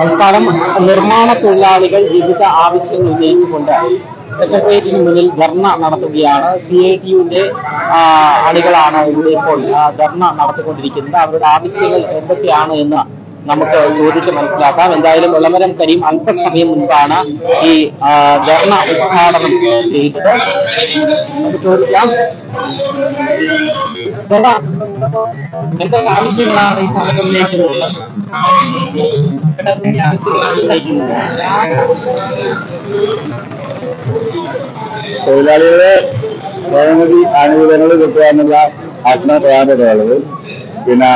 സംസ്ഥാനം നിർമ്മാണ തൊഴിലാളികൾ വിവിധ ആവശ്യങ്ങൾ ഉന്നയിച്ചുകൊണ്ട് സെക്രട്ടേറിയറ്റിന് മുന്നിൽ ധർണ നടത്തുകയാണ്. സി ഐ ടിയുടെ അണികളാണ് ഇവിടെ ഇപ്പോൾ ധർണ നടത്തിക്കൊണ്ടിരിക്കുന്നത്. അവരുടെ ആവശ്യങ്ങൾ എന്തൊക്കെയാണ് എന്ന് നമുക്ക് ചോദിച്ച് മനസ്സിലാക്കാം. എന്തായാലും വിളമരം കരീം അല്പസമയം മുൻപാണ് ഈ ധർണ ഉദ്ഘാടനം ചെയ്തത്. നമുക്ക് ചോദിക്കാം. തൊഴിലാളികളെ പരമാവധി ആനുകൂല്യങ്ങൾ കിട്ടുക എന്നുള്ള ആത്മപ്രധാനതയുള്ളത് പിന്നെ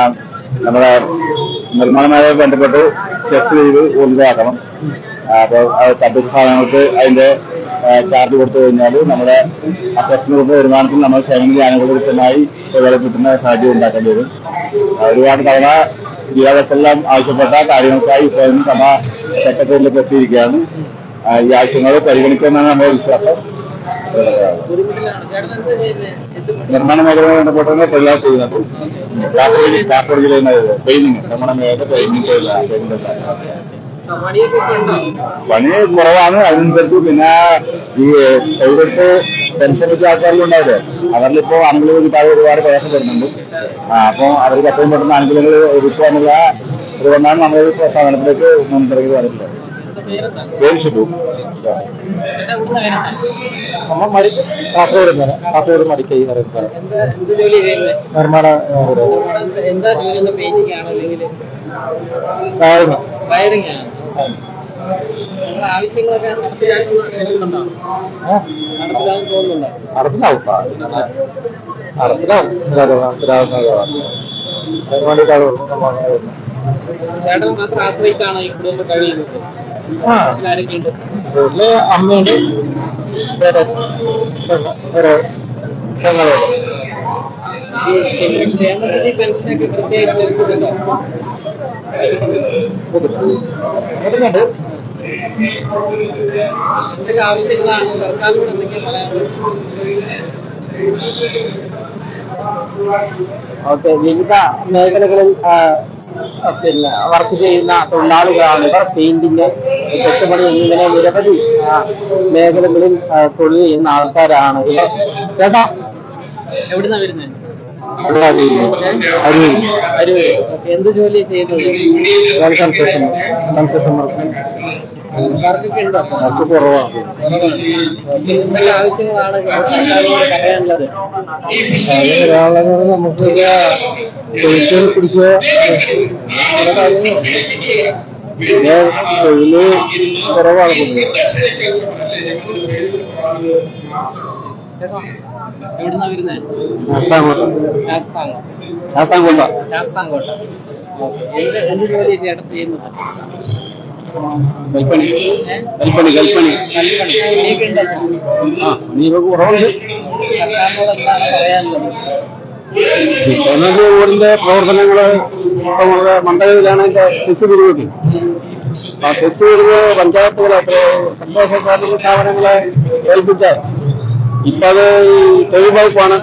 നമ്മുടെ നിർമ്മാണ മേഖലയിൽ ബന്ധപ്പെട്ട് ചെക്ക് ചെയ്ത് അപ്പോൾ അത് തദ്ദേശ സ്ഥാപനങ്ങൾക്ക് അതിന്റെ ചാർജ് കൊടുത്തു കഴിഞ്ഞാൽ നമ്മുടെ അസസ്റ്റിന് കൊടുത്ത വരുമാനത്തിൽ നമ്മൾ ക്ഷേമനിധി ആനുകൂല്യം കൃത്യമായി തൊഴിലാളി കിട്ടുന്ന സാഹചര്യം ഉണ്ടാക്കേണ്ടി വരും. ഒരുപാട് തവണ ജില്ലാതത്തെല്ലാം ആവശ്യപ്പെട്ട കാര്യങ്ങൾക്കായി ഇപ്പോൾ തമ സെക്രട്ടറിയിലേക്ക് എത്തിയിരിക്കുകയാണ്. ഈ ആവശ്യങ്ങൾ പരിഗണിക്കുമെന്നാണ് നമ്മുടെ വിശ്വാസം. നിർമ്മാണ മേഖലയുമായി ബന്ധപ്പെട്ടാണ് തൊഴിലാളി ചെയ്യുന്നത്. കാസർഗോഡ് കാസർഗോഡ് ജില്ലയിൽ പെയിന്റിങ് നിർമ്മാണ മേഖല പെയിന്റിങ് തൊഴിലാണ് പെയിന്റിംഗ് പണി കുറവാണ് അതിനനുസരിച്ച് പിന്നെ ഈ തൊഴിലെടുത്ത് പെൻഷൻ കിട്ടിയ ആൾക്കാരിലുണ്ടാവില്ലേ? അവരിലിപ്പോ ആനുകൂല്യം കിട്ടാതെ ഒരുപാട് പ്രയാസപ്പെടുന്നുണ്ട് അപ്പൊ അവർക്ക് എത്രയും പെട്ടെന്ന് ആനുകൂല്യങ്ങൾ ഒരുക്കുക എന്നുള്ള അതുകൊണ്ടാണ് നമ്മൾ ഈ പ്രസ്ഥാനത്തിലേക്ക് മുൻപിറങ്ങി വരുന്നത് പേര് ഷിബു. നമ്മൾ മടി കാസർഗോഡ് കാസർഗോഡ് മടിക്കൈ പറയുന്നത് നിർമ്മാണ. വയറിംഗ് ആവശ്യങ്ങളൊക്കെ നടപ്പിലാവും. ചേട്ടൻ മാത്രം ആശ്രയിച്ചാണ് ഈ കുടുംബം കഴിയുന്നത്. ആ. ആരൊക്കെയുണ്ട്? വീട്ടിൽ അമ്മയുണ്ട്. പെങ്ങളുണ്ട് പെൻഷനൊക്കെ കൊടുക്കുന്നുണ്ട് എന്തൊക്കെ ആവശ്യങ്ങളാണ് സർക്കാരിനോട് എന്തൊക്കെ പറയാനുള്ളത് ഓക്കെ വിവിധ മേഖലകളിൽ പിന്നെ വർക്ക് ചെയ്യുന്ന തൊഴിലാളികളാണ് ഇവർ പെയിന്റിങ് കെട്ടുപണി എന്നിങ്ങനെ നിരവധി മേഖലകളിൽ തൊഴിൽ ചെയ്യുന്ന ആൾക്കാരാണ് ഇവർ. ചേട്ടാ എവിടുന്നാ വരുന്നത് എന്ത് ജോലി ചെയ്യുന്നത് കുറവാണ് ആവശ്യങ്ങളാണ് നമുക്ക് തൊഴിൽ കുറവാണ് എവിടുന്നാ വരുന്നത് ശാസ്താംകോട്ട. ശാസ്താംകോട്ട. ശാസ്താംകോട്ട. ശാസ്താംകോട്ട എന്ത് എന്ത് ജോലി ചേട്ടൻ ചെയ്യുന്നത്? കൽപ്പണി. കൽപ്പണി കൽപ്പണി. കൽപ്പണി. പണിയൊക്കെ ഉണ്ടോ ആ പണിയൊക്കെ കുറവുണ്ട്. സർക്കാരിനോട് എന്താണ് പറയാനുള്ളത് ഇപ്പോഴത്തെ ഊരിന്റെ പ്രവർത്തനങ്ങൾ ഇപ്പൊ നമ്മുടെ മണ്ഡലത്തിലാണ് എന്റെ കൃഷി പിരിവ് ആ കൃഷി പിരിവ് പഞ്ചായത്തുകളെ സന്തോഷ സാധ്യത സ്ഥാപനങ്ങളെ ഏൽപ്പിച്ച ഇപ്പൊ അത് തൊഴിൽ വകുപ്പാണ്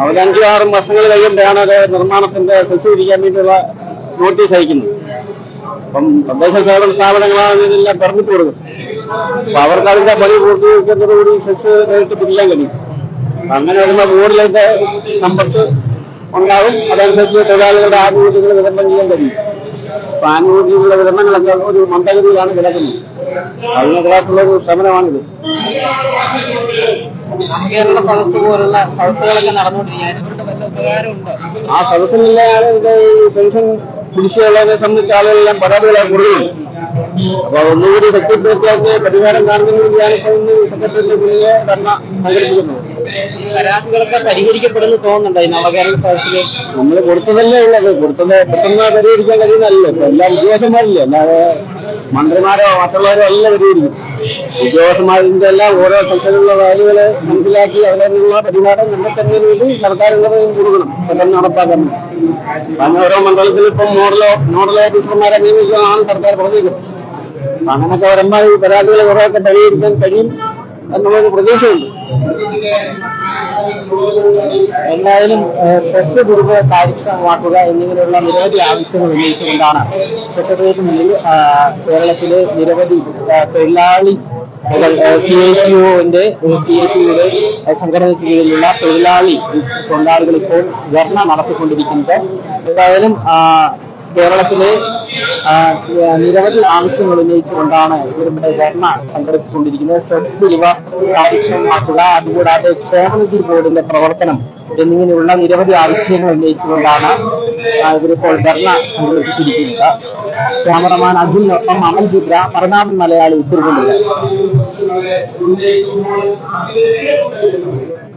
അവർ അഞ്ചും ആറും വർഷങ്ങൾ കഴിയുമ്പോഴാണ് അത് നിർമ്മാണത്തിന്റെ സെസ് തിരിക്കാൻ വേണ്ടിയുള്ള നോട്ടീസ് അയക്കുന്നത്. അപ്പം തദ്ദേശ സ്വയംഭരണ സ്ഥാപനങ്ങളാണ് ഇതെല്ലാം പെർമിറ്റ് കൊടുക്കും അപ്പൊ അവർക്ക് അതിന്റെ പണി പൂർത്തീകരിക്കുന്നതോടുകൂടി സെസ് നേരിട്ട് പിരിക്കാൻ കഴിയും. അങ്ങനെ വരുന്ന ബോർഡിലെ സമ്പത്ത് ഉണ്ടാവും. അതനുസരിച്ച് തൊഴിലാളികളുടെ ആനുകൂല്യങ്ങൾ വിതരണം ചെയ്യാൻ കഴിയും. അപ്പൊ ആനുകൂല്യങ്ങളുടെ വിതരണങ്ങളൊക്കെ ഒരു മന്ദഗതിയിലാണ് കിടക്കുന്നത്. അതിന് ക്ലാസ്സുള്ള ഒരു ശ്രമനമാണിത് കേരള സദസ് പോലുള്ള സദസ്സുകളൊക്കെ നടന്നുകൊണ്ടിരിക്കുകയാണ്. ആ സദസ്സിനില്ലാതെ പെൻഷൻ കുടിശ്ശികളെ സംബന്ധിച്ച ആളുകളെല്ലാം പരാതികളെ കൂടുതലും. അപ്പൊ ഒന്നുകൂടി സെക്രട്ടറിയേറ്റ് പരിഹാരം കാണുന്നതിന് വേണ്ടിയാണ് ഇപ്പൊ ഇന്ന് സെക്രട്ടറിയേറ്റ് മുന്നിലെ ധർണ സംഘടിപ്പിക്കുന്നത്. പരാതികളൊക്കെ പരിഹരിക്കപ്പെടുന്നു തോന്നുന്നുണ്ടോ ഈ നവകേരള സദസ്സിൽ? നമ്മൾ കൊടുത്തതല്ലേ ഉള്ളത് കൊടുത്തത് പെട്ടെന്ന് പരിഹരിക്കാൻ കഴിയുന്നതല്ലേ. ഇപ്പൊ എല്ലാ ഉദ്യോഗസ്ഥന്മാരില്ലേ അല്ലാതെ മന്ത്രിമാരോ മറ്റുള്ളവരോ അല്ല പരിഹരിക്കും ഉദ്യോഗസ്ഥന്മാരിന്റെ എല്ലാം ഓരോ സ്ഥലത്തിലുള്ള കാര്യങ്ങൾ മനസ്സിലാക്കി അതിനുള്ള പരിഹാരം കണ്ടെത്തുന്നതിന് വേണ്ടി സർക്കാരുള്ളത് കൊടുക്കണം. പെട്ടെന്ന് നടപ്പാക്കണം. കാരണം ഓരോ മണ്ഡലത്തിൽ ഇപ്പം മോഡലോ നോഡൽ ഓഫീസർമാരെ നിയമിക്കുന്നതാണ് സർക്കാർ പറഞ്ഞിരിക്കുന്നത്. അങ്ങനെയൊക്കെ വരുമ്പോൾ ഈ പരാതികൾ കുറെയൊക്കെ പരിഹരിക്കാൻ കഴിയും എന്നുള്ളൊരു പ്രതീക്ഷയുണ്ട്. എന്തായാലും സെസ് പിരിവ് കാര്യക്ഷമമാക്കുക എന്നിങ്ങനെയുള്ള നിരവധി ആവശ്യങ്ങൾ ഉന്നയിച്ചുകൊണ്ടാണ് സെക്രട്ടേറിയറ്റ് മുന്നിൽ കേരളത്തിലെ നിരവധി തൊഴിലാളി സി ഐ ടി ഒന്റെ സി ഐ ടിയുടെ സംഘടനയ്ക്ക് കീഴിലുള്ള തൊഴിലാളി തൊഴിലാളികൾ ഇപ്പോൾ ധർണ നടത്തിക്കൊണ്ടിരിക്കുന്നത്. എന്തായാലും കേരളത്തിലെ നിരവധി ആവശ്യങ്ങൾ ഉന്നയിച്ചുകൊണ്ടാണ് ഇവരുടെ ധർണ സംഘടിപ്പിച്ചുകൊണ്ടിരിക്കുന്നത്. സെക്സ് പിരിവ് കാര്യക്ഷമമാക്കുക അതുകൂടാതെ ക്ഷേമനിധി ബോർഡിന്റെ പ്രവർത്തനം എന്നിങ്ങനെയുള്ള നിരവധി ആവശ്യങ്ങൾ ഉന്നയിച്ചുകൊണ്ടാണ് ഇവരിപ്പോൾ ധർണ സംഘടിപ്പിച്ചിരിക്കുന്നത്. ക്യാമറമാൻ അഖിലിനൊപ്പം അമൽ ജിബ്ര മറുനാടൻ മലയാളി തിരുവനന്തപുരം